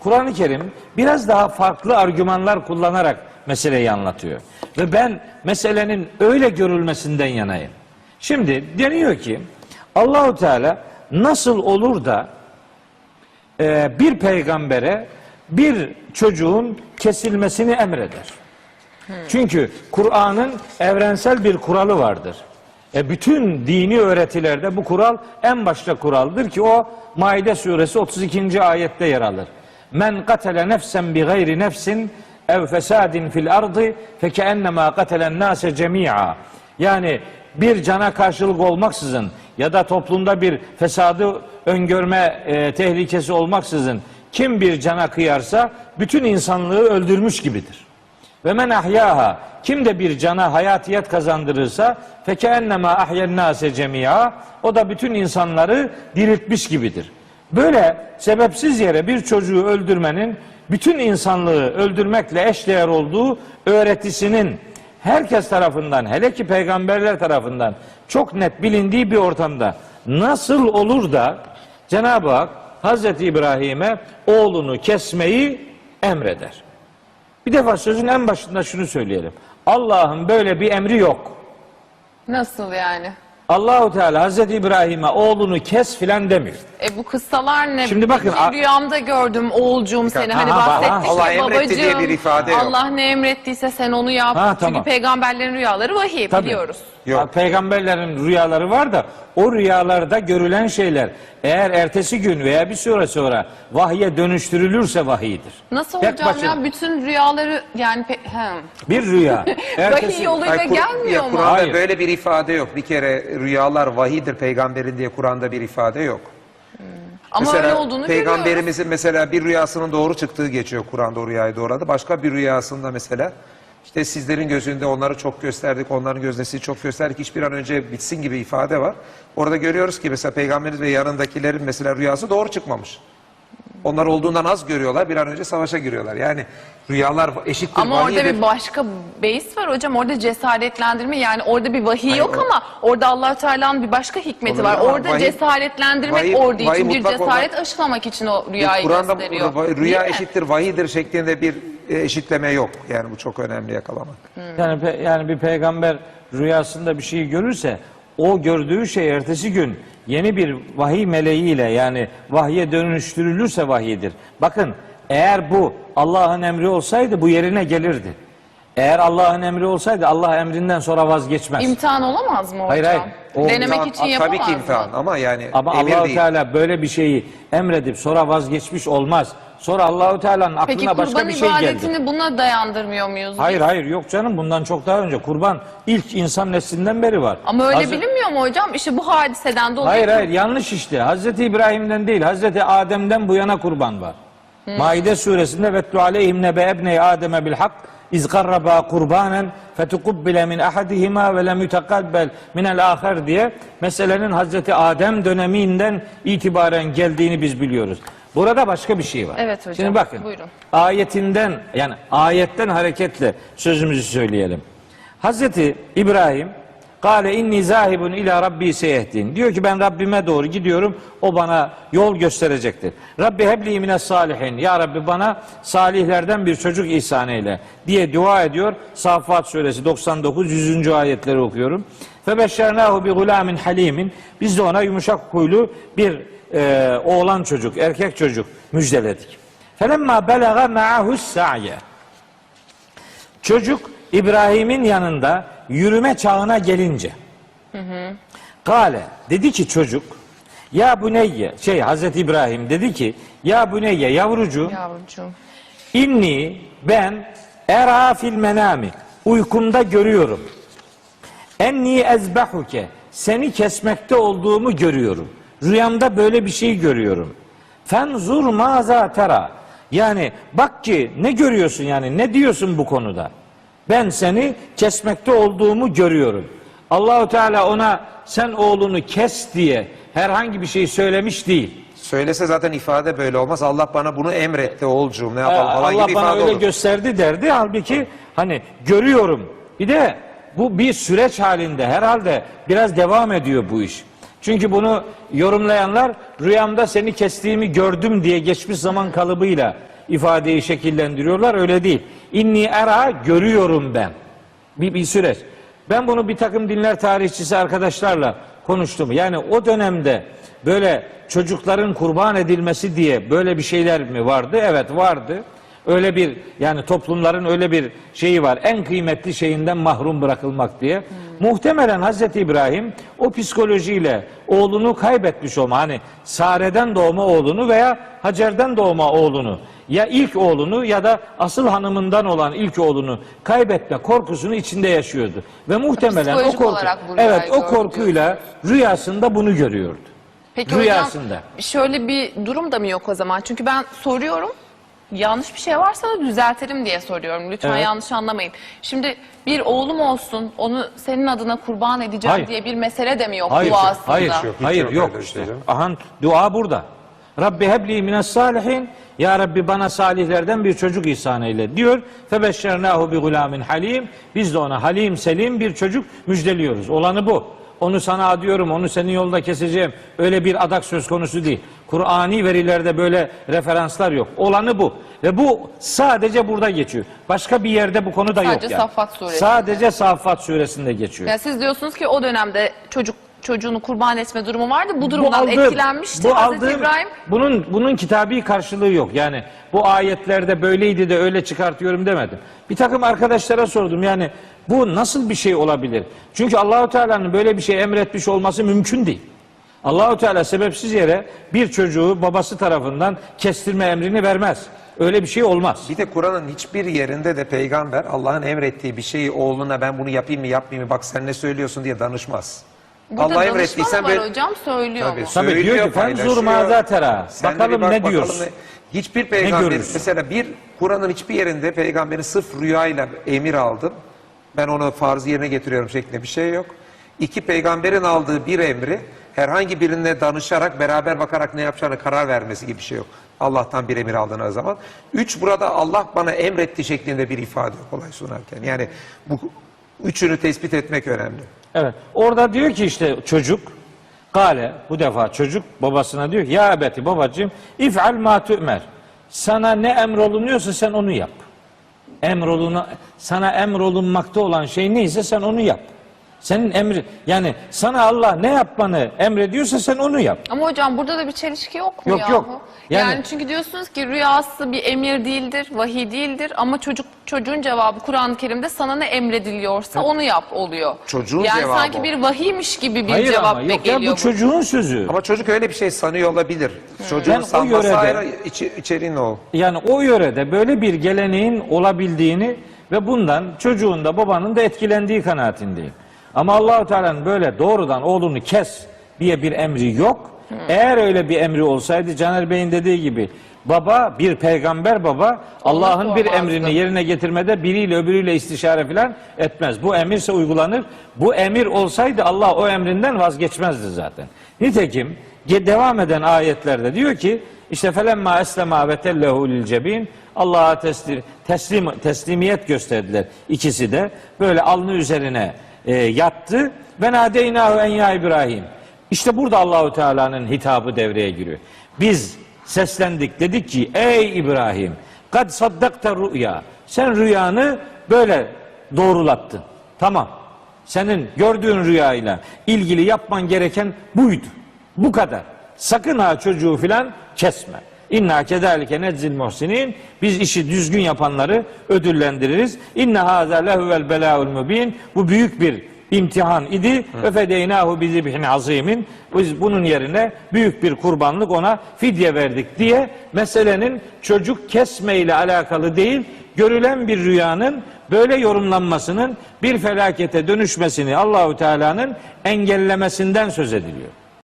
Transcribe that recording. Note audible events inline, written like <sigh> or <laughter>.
Kur'an-ı Kerim biraz daha farklı argümanlar kullanarak meseleyi anlatıyor. Ve ben meselenin öyle görülmesinden yanayım. Şimdi deniyor ki Allahu Teala nasıl olur da e, bir peygambere bir çocuğun kesilmesini emreder. Çünkü Kur'an'ın evrensel bir kuralı vardır. E bütün dini öğretilerde bu kural en başta kuraldır ki o Maide suresi 32. ayette yer alır. Men katele nefsen bi gayri nefsin ev fesadin fil ardı fekeennemâ katelen nase cemî'a. Yani bir cana karşılık olmaksızın ya da toplumda bir fesadı öngörme e, tehlikesi olmaksızın kim bir cana kıyarsa bütün insanlığı öldürmüş gibidir. Ve men ahyaha kim de bir cana hayatiyet kazandırırsa fekennema ahyen nase cemia o da bütün insanları diriltmiş gibidir. Böyle sebepsiz yere bir çocuğu öldürmenin bütün insanlığı öldürmekle eşdeğer olduğu öğretisinin herkes tarafından hele ki peygamberler tarafından çok net bilindiği bir ortamda nasıl olur da Cenab-ı Hak Hazreti İbrahim'e oğlunu kesmeyi emreder. Bir defa sözün en başında şunu söyleyelim. Allah'ın böyle bir emri yok. Nasıl yani? Allahu Teala Hazreti İbrahim'e oğlunu kes filan demiyor. E bu kıssalar ne? Şimdi bakın, Bir rüyamda gördüm oğulcuğum seni hani Aha, bak, bahsettik Allah ya emretti diye babacığım. bir ifade yok. Allah ne emrettiyse sen onu yap. Ha, Çünkü tamam. peygamberlerin rüyaları vahiy Tabii. biliyoruz. Yok. Peygamberlerin rüyaları var da o rüyalarda görülen şeyler eğer ertesi gün veya bir süre sonra vahye dönüştürülürse vahiydir. Nasıl Tek hocam başına. ya bütün rüyaları yani pe- hem. Bir rüya. <laughs> vahiy yoluyla Ay, Kur- gelmiyor ya mu? Kur'an'da Hayır. böyle bir ifade yok. Bir kere rüyalar vahidir peygamberin diye Kur'an'da bir ifade yok. Ama öyle olduğunu görüyoruz. peygamberimizin mesela bir rüyasının doğru çıktığı geçiyor Kur'an'da o rüyayı doğradı. Başka bir rüyasında mesela işte sizlerin gözünde onları çok gösterdik, onların gözünde sizi çok gösterdik. Hiçbir an önce bitsin gibi ifade var. Orada görüyoruz ki mesela peygamberimiz ve yanındakilerin mesela rüyası doğru çıkmamış. Onlar olduğundan az görüyorlar, bir an önce savaşa giriyorlar. Yani rüyalar eşittir Ama orada bir başka beis var hocam. Orada cesaretlendirme yani orada bir vahiy Hayır, yok o- ama orada allah Teala'nın bir başka hikmeti var. Orada vahiy- cesaretlendirmek vahiy- orada vahiy için bir cesaret olarak- aşılamak için o rüyayı Kur'an'da gösteriyor. bu- rüya eşittir vahidir şeklinde bir eşitleme yok. Yani bu çok önemli yakalamak. Yani pe- yani bir peygamber rüyasında bir şeyi görürse o gördüğü şey ertesi gün yeni bir vahiy meleğiyle yani vahye dönüştürülürse vahiydir. Bakın eğer bu Allah'ın emri olsaydı bu yerine gelirdi. Eğer Allah'ın emri olsaydı Allah emrinden sonra vazgeçmez. İmtihan olamaz mı hocam? Hayır, hayır. O Denemek İmtihan- için yapamaz Tabii ki imtihan mı? ama yani Ama emir Allahu değil. Teala böyle bir şeyi emredip sonra vazgeçmiş olmaz. Sonra Allahu Teala'nın aklına Peki başka kurban bir şey geldi. ibadetini buna dayandırmıyor muyuz? biz? Hayır hayır yok canım bundan çok daha önce kurban ilk insan neslinden beri var. Ama öyle Hazre- bilinmiyor mu hocam? İşte bu hadiseden dolayı. Hayır hayır yanlış işte. Hazreti İbrahim'den değil Hazreti Adem'den bu yana kurban var. Maide suresinde ve aleyhim nebe ebney Adem'e bil hak iz qarraba kurbanen fetukubbile min ahadihima ve lem yutakabbel min el aher diye meselenin Hazreti Adem döneminden itibaren geldiğini biz biliyoruz. Burada başka bir şey var. Evet hocam, Şimdi bakın. buyurun. Ayetinden yani ayetten hareketle sözümüzü söyleyelim. Hazreti İbrahim Kale inni zahibun ila rabbi seyehdin. Diyor ki ben Rabbime doğru gidiyorum. O bana yol gösterecektir. Rabbi hebli mines salihin. Ya Rabbi bana salihlerden bir çocuk ihsan eyle diye dua ediyor. Safat suresi 99 100. ayetleri okuyorum. Febeşşernahu bi gulamin halimin. Biz de ona yumuşak huylu bir e, oğlan çocuk, erkek çocuk müjdeledik. Felemma belaga ma'ahu sa'ye. Çocuk İbrahim'in yanında yürüme çağına gelince Kale dedi ki çocuk ya buneyye şey Hazreti İbrahim dedi ki ya buneyye yavrucuğum Yavrucuğum. inni ben era fil menami uykumda görüyorum. Enni ezbehuke seni kesmekte olduğumu görüyorum. Rüyamda böyle bir şey görüyorum. Fenzur maza tera. Yani bak ki ne görüyorsun yani ne diyorsun bu konuda? Ben seni kesmekte olduğumu görüyorum. Allahu Teala ona sen oğlunu kes diye herhangi bir şey söylemiş değil. Söylese zaten ifade böyle olmaz. Allah bana bunu emretti oğulcuğum ne yapalım falan Allah gibi bana ifade öyle olur. gösterdi derdi. Halbuki hani görüyorum. Bir de bu bir süreç halinde herhalde biraz devam ediyor bu iş. Çünkü bunu yorumlayanlar rüyamda seni kestiğimi gördüm diye geçmiş zaman kalıbıyla ifadeyi şekillendiriyorlar. Öyle değil. İnni era görüyorum ben. Bir, bir süreç. Ben bunu bir takım dinler tarihçisi arkadaşlarla konuştum. Yani o dönemde böyle çocukların kurban edilmesi diye böyle bir şeyler mi vardı? Evet vardı. Öyle bir yani toplumların öyle bir şeyi var. En kıymetli şeyinden mahrum bırakılmak diye. Muhtemelen Hazreti İbrahim o psikolojiyle oğlunu kaybetmiş olma. Hani Sare'den doğma oğlunu veya Hacer'den doğma oğlunu ya ilk oğlunu ya da asıl hanımından olan ilk oğlunu kaybetme korkusunu içinde yaşıyordu. Ve muhtemelen o korku Evet o korkuyla rüyasında bunu görüyordu. Peki Rüyasında. hocam şöyle bir durum da mı yok o zaman? Çünkü ben soruyorum. Yanlış bir şey varsa da düzeltelim diye soruyorum. Lütfen Evet. yanlış anlamayın. Şimdi bir oğlum olsun, onu senin adına kurban edeceğim Hayır. diye bir mesele de mi yok Hayır, duasında? hayır, Yok, hiç hayır yok yok öyle işte. şey canım. Ahan dua burada. Rabbi hebli mines salihin. Ya Rabbi bana salihlerden bir çocuk ihsan eyle diyor. Febeşşernahu bi gulamin halim. Biz de ona halim selim bir çocuk müjdeliyoruz. Olanı bu. Onu sana adıyorum, onu senin yolda keseceğim. Öyle bir adak söz konusu değil. Kur'ani verilerde böyle referanslar yok. Olanı bu. Ve bu sadece burada geçiyor. Başka bir yerde bu konu da yok Sadece yani. Saffat suresinde. Sadece Saffat suresinde geçiyor. Yani siz diyorsunuz ki o dönemde çocuk çocuğunu kurban etme durumu vardı. Bu durumdan aldığım- etkilenmişti bu Hazreti aldığım- İbrahim. Bunun bunun kitabi karşılığı yok. Yani bu ayetlerde böyleydi de öyle çıkartıyorum demedim. Bir takım arkadaşlara sordum. Yani bu nasıl bir şey olabilir? Çünkü Allahu Teala'nın böyle bir şey emretmiş olması mümkün değil. Allahu Teala sebepsiz yere bir çocuğu babası tarafından kestirme emrini vermez. Öyle bir şey olmaz. Bir de Kur'an'ın hiçbir yerinde de peygamber Allah'ın emrettiği bir şeyi oğluna ben bunu yapayım mı yapmayayım mı bak sen ne söylüyorsun diye danışmaz. Burada Allah danışma emrettiysen var ben- hocam söylüyor Tabii, mu? Tabii söylüyor, diyor ki, "Fenzur paylaşıyor. mâzâ terâ." Sen de Bakalım bak ne bakalım ne- Hiçbir peygamber mesela bir Kur'an'ın hiçbir yerinde peygamberin sırf rüyayla emir aldım. Ben onu farz yerine getiriyorum şeklinde bir şey yok. İki peygamberin aldığı bir emri herhangi birine danışarak beraber bakarak ne yapacağını karar vermesi gibi bir şey yok. Allah'tan bir emir aldığınız zaman. Üç burada Allah bana emretti şeklinde bir ifade yok olay sunarken. Yani bu üçünü tespit etmek önemli. Evet. Orada diyor ki işte çocuk Kale bu defa çocuk babasına diyor ki ya ebeti babacığım if'al ma tu'mer. Sana ne emrolunuyorsa sen onu yap. Emroluna sana emrolunmakta olan şey neyse sen onu yap. Senin emri yani sana Allah ne yapmanı emrediyorsa sen onu yap. Ama hocam burada da bir çelişki yok mu Yok, yahu? yok. Yani, Yani- çünkü diyorsunuz ki rüyası bir emir değildir, vahiy değildir ama çocuk çocuğun cevabı Kur'an-ı Kerim'de sana ne emrediliyorsa onu yap oluyor. Çocuğun yani cevabı sanki o. bir vahiymiş gibi bir Hayır cevap ama yok ya bu çocuğun sözü. Ama çocuk öyle bir şey sanıyor olabilir. Çocuğun Ben o sanması yörede- ayrı, içi, içeriğin o. Yani o yörede böyle bir geleneğin olabildiğini ve bundan çocuğun da babanın da etkilendiği kanaatindeyim. Ama Allahu Teala'nın böyle doğrudan oğlunu kes diye bir emri yok. Eğer öyle bir emri olsaydı Caner Bey'in dediği gibi baba bir peygamber baba Allah'ın bir emrini yerine getirmede biriyle öbürüyle istişare falan etmez. Bu emirse uygulanır. Bu emir olsaydı Allah o emrinden vazgeçmezdi zaten. Nitekim devam eden ayetlerde diyor ki işte felemma eslema ve tellehu lil cebin Allah'a teslim, teslim teslimiyet gösterdiler ikisi de böyle alnı üzerine e, yattı ve nadeynahu en ya İbrahim. İşte burada Allahu Teala'nın hitabı devreye giriyor. Biz seslendik dedik ki ey İbrahim kad saddakta rüya sen rüyanı böyle doğrulattın. Tamam. Senin gördüğün rüyayla ilgili yapman gereken buydu. Bu kadar. Sakın ha çocuğu filan kesme. İnna kedalike nedzil muhsinin. Biz işi düzgün yapanları ödüllendiririz. İnne haza lehuvel belaul mübin. Bu büyük bir imtihan idi. Ve fedeynahu bi zibhin azimin. Biz bunun yerine büyük bir kurbanlık ona fidye verdik diye meselenin çocuk kesme ile alakalı değil, görülen bir rüyanın böyle yorumlanmasının bir felakete dönüşmesini Allahu Teala'nın engellemesinden söz ediliyor.